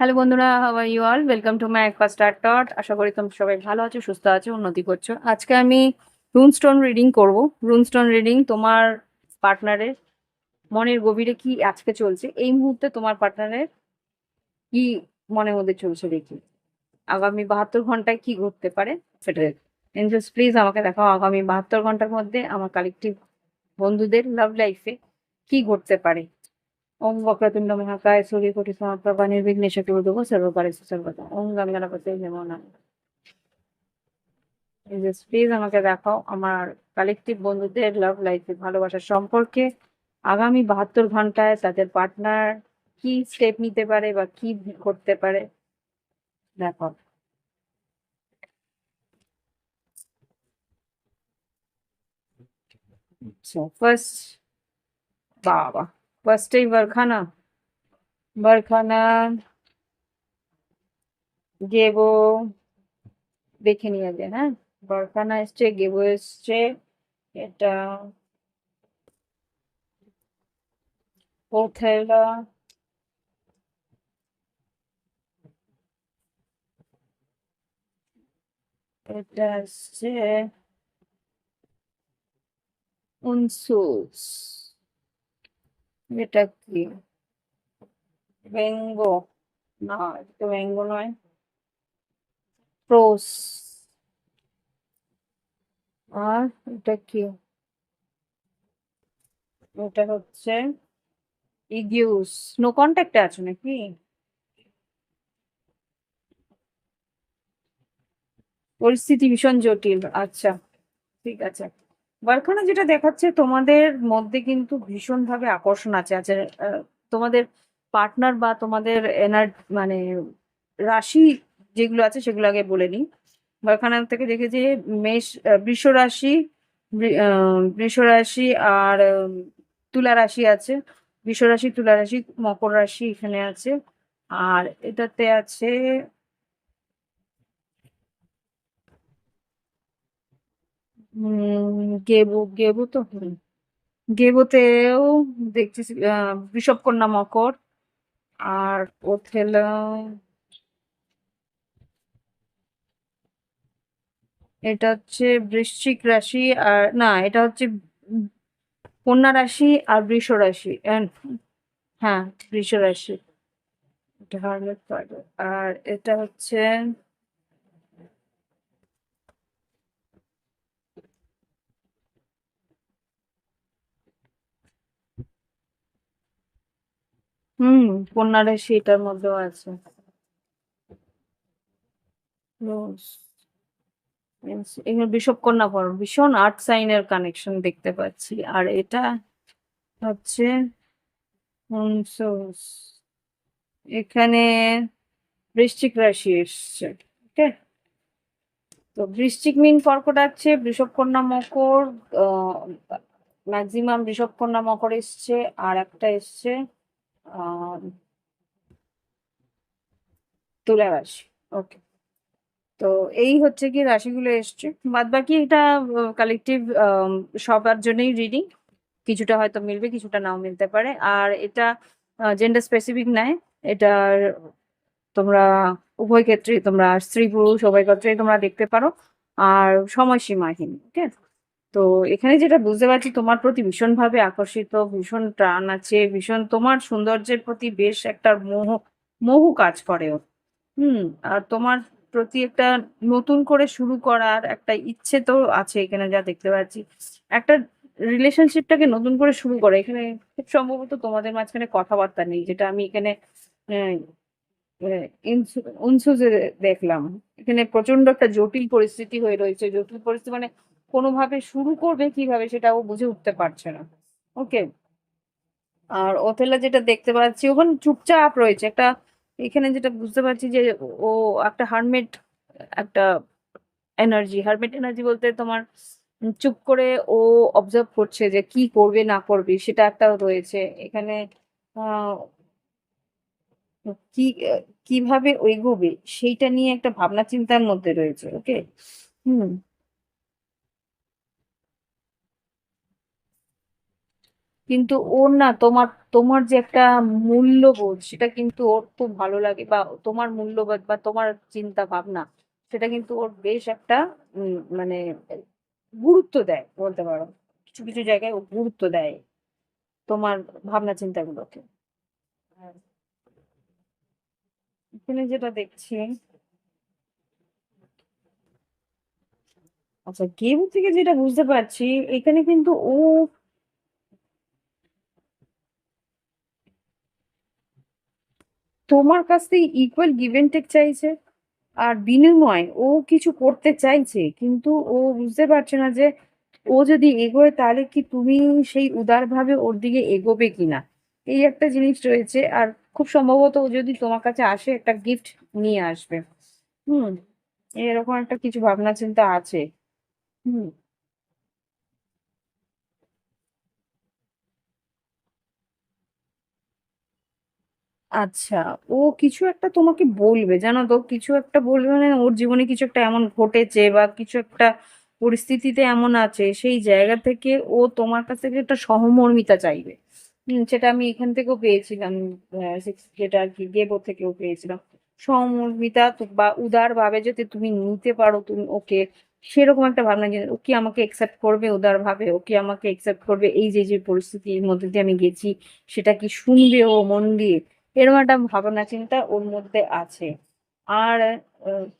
Hello বন্ধুরা are you all welcome to my first start টট আশা করি তোমরা সবাই ভালো আছো, সুস্থ আছো, উন্নতি করছ। আজকে আমি রুন স্টোন রিডিং করব। রুন স্টোন রিডিং তোমার পার্টনারের মনের গভীরে কি আজকে চলছে? এই মুহূর্তে তোমার পার্টনারের কি মনের মধ্যে চলছে দেখি। আগামী বাহাত্তর ঘন্টায় কি ঘটতে পারে সেটা এঞ্জেলস প্লিজ আমাকে দেখাও আগামী বাহাত্তর ঘণ্টার মধ্যে আমার কালেকটিভ বন্ধুদের লাভ লাইফে কি ঘটতে পারে। ఓం వక్రతుండ మహాకాయ సూర్యకోటి సమప్రభ నిర్విఘ్నేశ గురువు సర్వపరిశు సర్వత ఓం గంగనపతి నమోనా ప్লিজ আমাকে দেখাও আমার কালেকটিভ বন্ধুদের লাভ লাইফে ভালোবাসা সম্পর্কে। আগামী বাহাত্তর ঘন্টায় তাদের পার্টনার কি স্টেপ নিতে পারে বা কি করতে পারে? দেখো। আচ্ছা, ফার্স্ট বাবা। ফার্স্টেই বরখানা বরখানা গেবো দেখে নিয়ে যায় হ্যাঁ বরখানা এসছে গেবো এসছে এটা ওথেলা এটা আসছে উনসুস এটা কি? ব্যঙ্গ না, এটা ব্যঙ্গ নয়। প্রোস আর এটা কি? এটা হচ্ছে ইগিউস নো কন্ট্যাক্টে আছো নাকি? পরিস্থিতি ভীষণ জটিল। আচ্ছা ঠিক আছে। বারখানা যেটা দেখাচ্ছে তোমাদের মধ্যে কিন্তু ভীষণভাবে আকর্ষণ আছে। আছে তোমাদের পার্টনার বা তোমাদের এনার মানে রাশি যেগুলো আছে সেগুলো আগে বলে নিই। বারখানা থেকে দেখেছি মেষ আহ, বৃষ রাশি বৃষ রাশি আর তুলা রাশি আছে। বৃষ রাশি তুলা রাশি মকর রাশি এখানে আছে। আর এটাতে আছে গেবু গেবু তো। গেবুতেও দেখছি আহ, বৃষভ কন্যা মকর। আর ওথেলা এটা হচ্ছে বৃশ্চিক রাশি আর না এটা হচ্ছে কন্যা রাশি আর বৃষ রাশি। হ্যাঁ বৃষ রাশি। আর এটা হচ্ছে হুম কন্যা রাশি এটার মধ্যেও আছে। এখানে বিষব কন্যা পর। ভীষণ আর্ট সাইনের কানেকশন দেখতে পাচ্ছি। আর এটা হচ্ছে এখানে বৃশ্চিক রাশি এসছে, ওকে? তো বৃশ্চিক মিন কর্কট আছে বৃষভ কন্যা মকর ম্যাক্সিমাম বৃষভ কন্যা মকর এসছে। আর একটা এসছে তুলা রাশি ওকে তো এই হচ্ছে কি রাশিগুলো এসছে। বাদ বাকি এটা কালেকটিভ সবার জন্যই রিডিং কিছুটা হয়তো মিলবে, কিছুটা নাও মিলতে পারে। আর এটা জেন্ডার স্পেসিফিক নয় এটা তোমরা, উভয় ক্ষেত্রেই তোমরা, স্ত্রী, পুরুষ, উভয় ক্ষেত্রেই তোমরা দেখতে পারো। আর সময়সীমাহীন ওকে তো এখানে যেটা বুঝতে পারছি, তোমার প্রতি ভীষণভাবে আকর্ষিত, ভীষণ টান আছে, ভীষণ তোমার সৌন্দর্যের প্রতি বেশ একটা মোহ মোহ কাজ করে। হুম, আর তোমার প্রতি একটা নতুন করে শুরু করার একটা ইচ্ছে তো আছে এখানে যা দেখতে পাচ্ছি একটা রিলেশনশিপটাকে নতুন করে শুরু করে, এখানে খুব সম্ভবত তোমাদের মাঝখানে কথাবার্তা নেই, যেটা আমি এখানে দেখলাম এখানে প্রচণ্ড একটা জটিল পরিস্থিতি হয়ে রয়েছে, জটিল পরিস্থিতি মানে কোনোভাবে শুরু করবে কীভাবে সেটা ও বুঝে উঠতে পারছে না। ওকে আর ওথেলা যেটা দেখতে পাচ্ছি, ওখানে চুপচাপ রয়েছে। একটা, এখানে যেটা বুঝতে পারছি যে ও একটা হারমেট একটা এনার্জি হারমেট এনার্জি বলতে তোমার চুপ করে ও অবজার্ভ করছে যে কি করবে, না করবে, সেটা একটা রয়েছে। এখানে কি, কীভাবে এগোবে, সেইটা নিয়ে একটা ভাবনা চিন্তার মধ্যে রয়েছে। ওকে হুম। কিন্তু ওর না তোমার তোমার যে একটা মূল্যবোধ, সেটা কিন্তু ওর খুব ভালো লাগে বা তোমার মূল্যবোধ বা তোমার চিন্তা ভাবনা, সেটা কিন্তু ওর বেশ একটা মানে গুরুত্ব দেয়, বলতে পারো। কিছু কিছু জায়গায় ও গুরুত্ব দেয় তোমার ভাবনা চিন্তাগুলোকে। এখানে যেটা দেখছি আচ্ছা গেম থেকে যেটা বুঝতে পারছি, এখানে কিন্তু ও তোমার কাছ থেকে ইকুয়াল গিভ এন্ড টেক চাইছে। আর বিনিময় ও কিছু করতে চাইছে, কিন্তু ও বুঝতে পারছে না যে ও যদি এগোয় তাহলে কি তুমি সেই উদারভাবে ওর দিকে এগোবে কিনা। এই একটা জিনিস রয়েছে, আর খুব সম্ভবত ও যদি তোমার কাছে আসে একটা গিফট নিয়ে আসবে। হুম, এরকম একটা কিছু ভাবনা চিন্তা আছে। হুম। আচ্ছা ও কিছু একটা তোমাকে বলবে, জানো তো? কিছু একটা বলবে মানে ওর জীবনে কিছু একটা এমন ঘটেছে বা কিছু একটা পরিস্থিতিতে এমন আছে, সেই জায়গা থেকে ও তোমার কাছ থেকে একটা সহমর্মিতা চাইবে। সেটা আমি এখান থেকেও পেয়েছিলাম যেটা আর কি গেবো থেকেও পেয়েছিলাম। সহমর্মিতা বা উদার ভাবে যদি তুমি নিতে পারো তুমি ওকে, সেরকম একটা ভাবনা যে ও কি আমাকে একসেপ্ট করবে উদার ভাবে ও কি আমাকে একসেপ্ট করবে? এই যে যে পরিস্থিতির মধ্যে দিয়ে আমি গেছি, সেটা কি শুনবে ও মন দিয়ে? এরকম একটা ভাবনা, চিন্তা ওর মধ্যে আছে। আর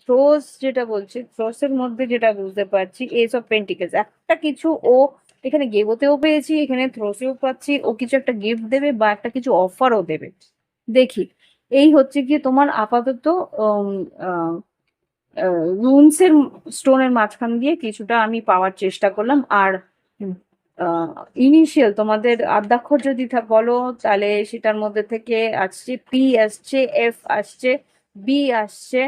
থ্রোস যেটা বলছি থ্রোস এর মধ্যে যেটা বুঝতে পারছি এস অফ পেন্টিকেলস একটা কিছু ও এখানে গেবোতেও পেয়েছি, এখানে থ্রোসেও পাচ্ছি, ও কিছু একটা গিফট দেবে বা একটা কিছু অফারও দেবে। দেখি, এই হচ্ছে গিয়ে তোমার আপাতত রুনস এর স্টোনের মাঝখান দিয়ে কিছুটা আমি পাওয়ার চেষ্টা করলাম, আর ইনিশিয়াল তোমাদের আদ্যাক্ষর যদি বলো, তাহলে সেটার মধ্যে থেকে আসছে পি আসছে এফ আসছে বি আসছে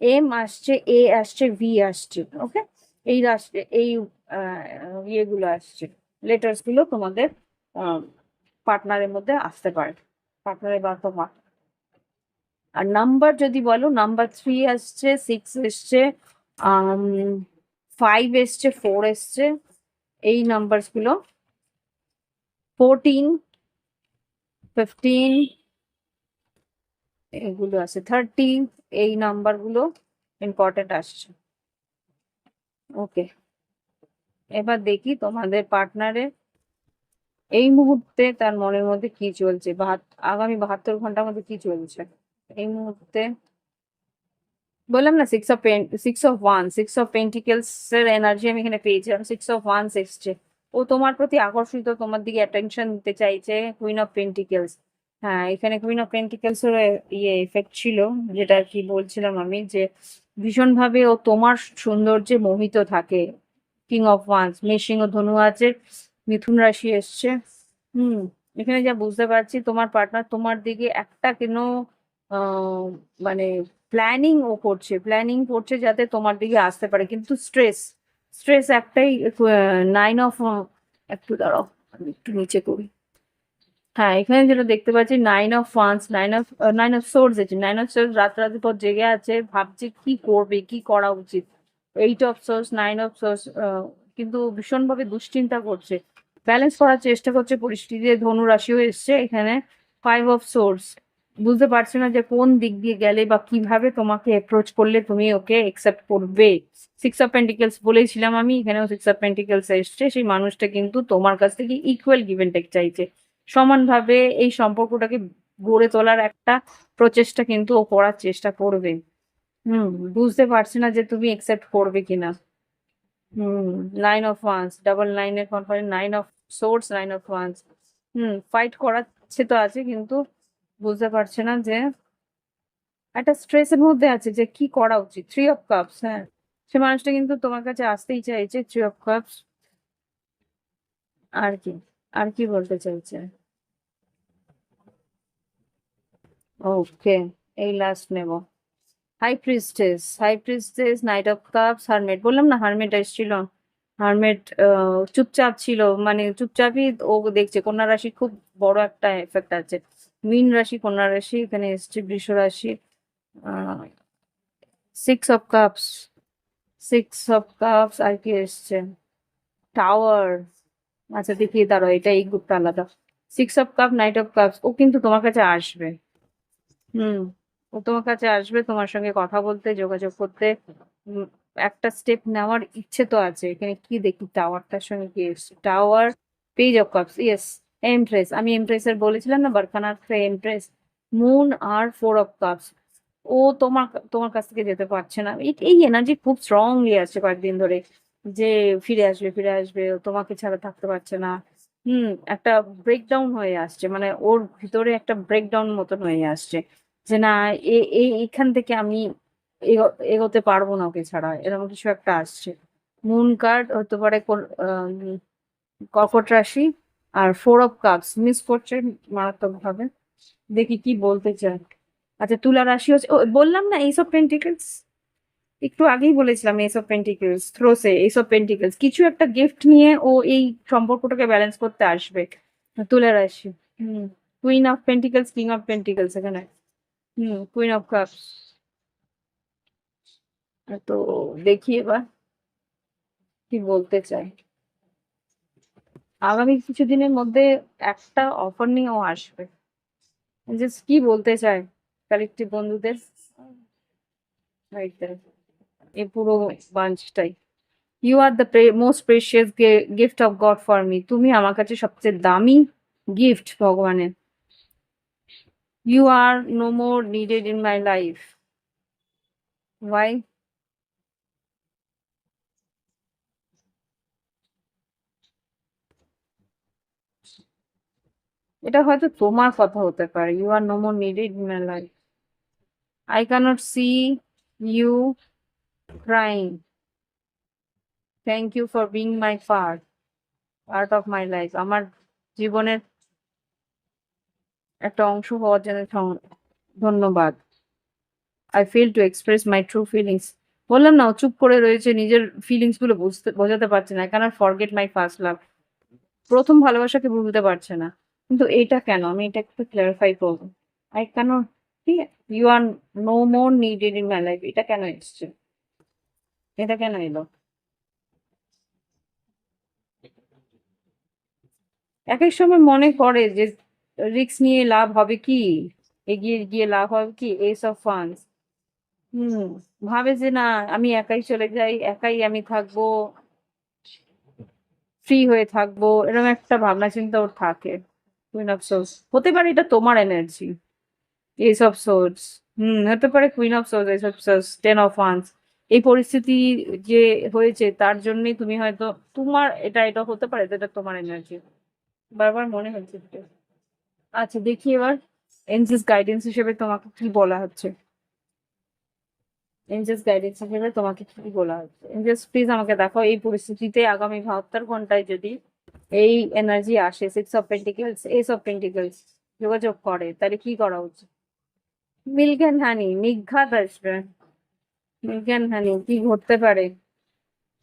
এম আসছে এ আসছে ভি আসছে ওকে এই রাষ্ট্রে এই ইয়েগুলো আসছে। লেটার্সগুলো তোমাদের পার্টনারের মধ্যে আসতে পারে। পার্টনারের বা তোমার। আর নাম্বার যদি বলো নাম্বার থ্রি আসছে সিক্স এসছে ফাইভ এসছে ফোর এসছে এই নাম্বারসগুলো ফোরটিন ফিফটিন এগুলো আছে থার্টি এই নাম্বারগুলো ইম্পর্টেন্ট আসছে। ওকে এবার দেখি তোমাদের পার্টনারের এই মুহূর্তে তার মনের মধ্যে কি চলছে আগামী বাহাত্তর ঘণ্টার মধ্যে কি চলছে? এই মুহূর্তে বললাম না six of six of one six of pentacles এর এনার্জি আমি এখানে পেয়েছিলাম সিক্স অফ ওয়ান্স এসছে। ও তোমার প্রতি আকর্ষিত, তোমার দিকে অ্যাটেনশন দিতে চাইছে কুইন অফ পেন্টিকেলস হ্যাঁ এখানে কুইন অফ পেন্টিকেলস এর ইয়ে এফেক্ট ছিল, যেটা কি বলছিলাম আমি যে ভীষণভাবে ও তোমার সৌন্দর্যে মোহিত থাকে। কিং অফ ওয়ান্স মেশিং ও ধনু আছে, মিথুন রাশি এসছে। হুম, এখানে যা বুঝতে পারছি, তোমার পার্টনার তোমার দিকে একটা কেন মানে প্ল্যানিং ও করছে। প্ল্যানিং করছে যাতে তোমার দিকে আসতে পারে। কিন্তু স্ট্রেস স্ট্রেস একটাই নাইন অফ একটু দাঁড়াও, আমি একটু নিচে করি। হ্যাঁ এখানে যেটা দেখতে পাচ্ছি nine of wands nine of nine of swords আছে। নাইন অফ সোর্স রাত রাতের পর জেগে আছে, ভাবছে কি করবে, কি করা উচিত। Eight of swords nine of swords কিন্তু ভীষণভাবে দুশ্চিন্তা করছে। ব্যালেন্স করার চেষ্টা করছে পরিস্থিতি ধনু রাশিও এসছে এখানে। ফাইভ অফ সোর্স বুঝতে পারছে না যে কোন দিক দিয়ে গেলে বা কীভাবে তোমাকে অ্যাপ্রোচ করলে তুমি ওকে একসেপ্ট করবে? সিক্স অফ পেন্টিকেলস বলেছিলাম আমি, এখানেও সিক্স অফ পেন্টিকেলস এসছে। সেই মানুষটা কিন্তু তোমার কাছ থেকে ইকুয়াল গিভেন টেক চাইছে। সমানভাবে এই সম্পর্কটাকে গড়ে তোলার একটা প্রচেষ্টা কিন্তু ও করার চেষ্টা করবে। হুম, বুঝতে পারছে না যে তুমি একসেপ্ট করবে কিনা। Hmm nine of wands double নাইনের conference nine of swords nine of wands hmm fight করাচ্ছে তো আছে কিন্তু বুঝতে পারছে না যে একটা স্ট্রেসের মধ্যে আছে যে কি করা উচিত? থ্রি অফ কাপস হ্যাঁ। সে মানুষটা কিন্তু তোমার কাছে আসতেই চাইছে থ্রি অফ কাপস আর কি আর কি বলতে চাইছে? ওকে এই লাস্ট নেব। High priestess high priestess knight of cups hermit বললাম না হারমেট এসেছিল? হারমেট চুপচাপ ছিল। মানে চুপচাপই ও দেখছে, কন্যা রাশি খুব বড় একটা এফেক্ট আছে। মীন রাশি, কন্যা রাশি, এখানে এসছে বৃষ রাশি six of cups six of cups আর কি এসছে? টাওয়ার আচ্ছা দেখি দাঁড়ো এটা এই গ্রুপটা আলাদা। Six of cup knight of cups ও কিন্তু তোমার কাছে আসবে। হুম, ও তোমার কাছে আসবে, তোমার সঙ্গে কথা বলতে, যোগাযোগ করতে। একটা স্টেপ নেওয়ার ইচ্ছে তো আছে। এখানে কি দেখি? টাওয়ারটার সঙ্গে কি এসছে? Tower page of cups yes empress আমি এমপ্রেসের বলেছিলাম না বারকানার এমপ্রেস মুন আর ফোর অফ কাপস ও তোমার তোমার কাছ থেকে যেতে পারছে না। এই- এনার্জি খুব স্ট্রংলি আছে কয়েকদিন ধরে। যে ফিরে আসবে ফিরে আসবে তোমাকে ছাড়া থাকতে পারছে না। হুম, একটা ব্রেকডাউন হয়ে আসছে। মানে ওর ভিতরে একটা ব্রেকডাউন মতন হয়ে আসছে। যে না এখান থেকে আমি এগোতে পারব না ওকে ছাড়া, এরকম কিছু একটা আসছে। মুন কার্ড হতে পারে কর্কট রাশি আর ফোর অফ কাপস মিস করছে মারাত্মক ভাবে দেখি কি বলতে চায়। আচ্ছা তুলা রাশি হচ্ছে বললাম না এইসব পেন্টিকেলস একটু আগেই বলেছিলাম এইসব পেন্টিকেলস থ্রোসে এইসব পেন্টিকেলস কিছু একটা গিফট নিয়ে ও এই সম্পর্কটাকে ব্যালেন্স করতে আসবে। তুলা রাশি। হুম queen of pentacles king of pentacles এখানে। হুম কুইন অফ কাপস তো দেখি এবার কি বলতে চাই। আগামী কিছুদিনের মধ্যে একটা অফার নিয়েও আসবে। জাস্ট কি বলতে চায় কালেক্টিভ বন্ধুদের. এই পুরো বাঞ্চটাই you are the most precious gift of God for me তুমি আমার কাছে সবচেয়ে দামি গিফট ভগবানের। You are no more needed in my life why এটা হয়তো তোমার কথা হতে পারে। You are no more needed in my life I can't see you crying thank you for being my part part of my life আমার জীবনের একটা অংশ হওয়ার জন্য ধন্যবাদ। I feel to express my true feelings বললাম না, চুপ করে রয়েছে, নিজের ফিলিংসগুলো বুঝতে বোঝাতে পারছে না। কেন ফরগেট মাই ফার্স্ট লাভ প্রথম ভালোবাসাকে বুঝতে পারছে না। কিন্তু এটা কেন? আমি এটা একটু ক্লারিফাই করব। আই কেন ঠিক you are no more needed in my life এটা কেন এসছে? এটা কেন এলো? এক এক সময় মনে করে যে রিস্ক নিয়ে লাভ হবে কি? এগিয়ে গিয়ে লাভ হবে কি? এস অফ ফান্ডস হুম, ভাবে যে না, আমি একাই চলে যাই, একাই আমি থাকব ফ্রি হয়ে থাকব, এরকম একটা ভাবনা চিন্তা ওর থাকে। কুইন অফ সোর্স হতে পারে এটা তোমার energy ace of swords hmm, হতে পারে queen of swords ace of swords ten of wands এই পরিস্থিতি যে হয়েছে, তার জন্যই তুমি হয়তো তোমার এটা এটা হতে পারে এটা তোমার এনার্জি বারবার মনে হচ্ছে। আচ্ছা দেখি এবার এনজেস গাইডেন্স হিসেবে তোমাকে কি বলা হচ্ছে। এনজেস গাইডেন্স হিসেবে তোমাকে কি বলা হচ্ছে। এনজেস প্লিজ আমাকে দেখো এই পরিস্থিতিতে আগামী বাহাত্তর ঘন্টায় যদি এই এনার্জি আসে six of pentacles ace of pentacles যোগাযোগ করে, তাহলে কি করা উচিত? অ্যান্ড হানি, নিঘাত আসবে। অ্যান্ড হানি, কি ঘটতে পারে?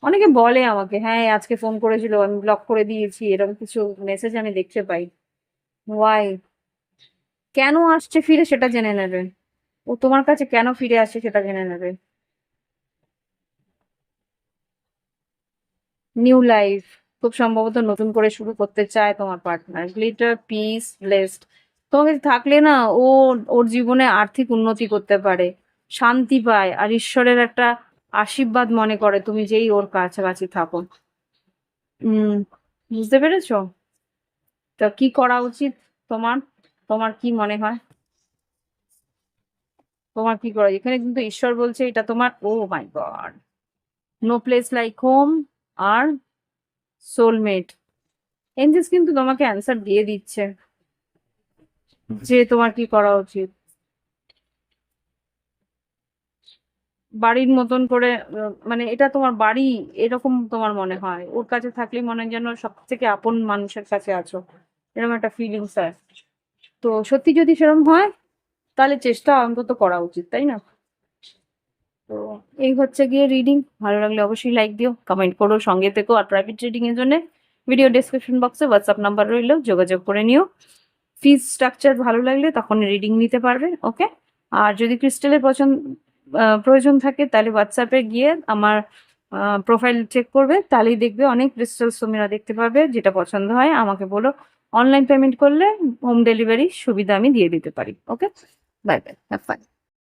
অনেকে বলে আমাকে হ্যাঁ আজকে ফোন করেছিল, আমি ব্লক করে দিয়েছি, এরকম কিছু মেসেজ আমি দেখতে পাই। ওয়াই কেন আসছে ফিরে সেটা জেনে নেবে। ও তোমার কাছে কেন ফিরে আসছে সেটা জেনে নেবে। নিউ লাইফ খুব সম্ভবত নতুন করে শুরু করতে চায় তোমার পার্টনার গ্লিটার পিস ব্লেসড তোমাকে থাকলে না ও, ওর জীবনে আর্থিক উন্নতি করতে পারে, শান্তি পায় আর ঈশ্বরের একটা আশীর্বাদ মনে করে তুমি যেই ওর কাছাকাছি থাকো। উম, বুঝতে পেরেছ? তা কি করা উচিত তোমার? তোমার কি মনে হয়? তোমার কি করা এখানে কিন্তু ঈশ্বর বলছে এটা তোমার ও my God no place like home R soulmate এনজেস কিন্তু তোমাকে অ্যান্সার দিয়ে দিচ্ছে যে তোমার কি করা উচিত। বাড়ির মতন করে মানে এটা তোমার বাড়ি এরকম তোমার মনে হয়। ওর কাছে থাকলে মনে হয় যেন সব থেকে আপন মানুষের কাছে আছো। এরকম একটা ফিলিংস হয়। তো সত্যি যদি সেরকম হয়, তাহলে চেষ্টা অন্তত করা উচিত, তাই না? এই হচ্ছে গিয়ে রিডিং ভালো লাগলে অবশ্যই লাইক দিও কমেন্ট করো, সঙ্গে থেকো আর প্রাইভেট রিডিং এর জন্য ভিডিও ডেসক্রিপশন বক্সে হোয়াটসঅ্যাপ নাম্বার রইল, যোগাযোগ করে নিও। ফিজ স্ট্রাকচার ভালো লাগলে তখন রিডিং নিতে পারবে ওকে আর যদি ক্রিস্টালের পছন্দ প্রয়োজন থাকে তাহলে হোয়াটসঅ্যাপে গিয়ে আমার প্রোফাইল চেক করবে, তাহলেই দেখবে অনেক ক্রিস্টালস তোমরা দেখতে পাবে, যেটা পছন্দ হয়, আমাকে বলো। অনলাইন পেমেন্ট করলে হোম ডেলিভারি সুবিধা আমি দিয়ে দিতে পারি okay bye bye have fun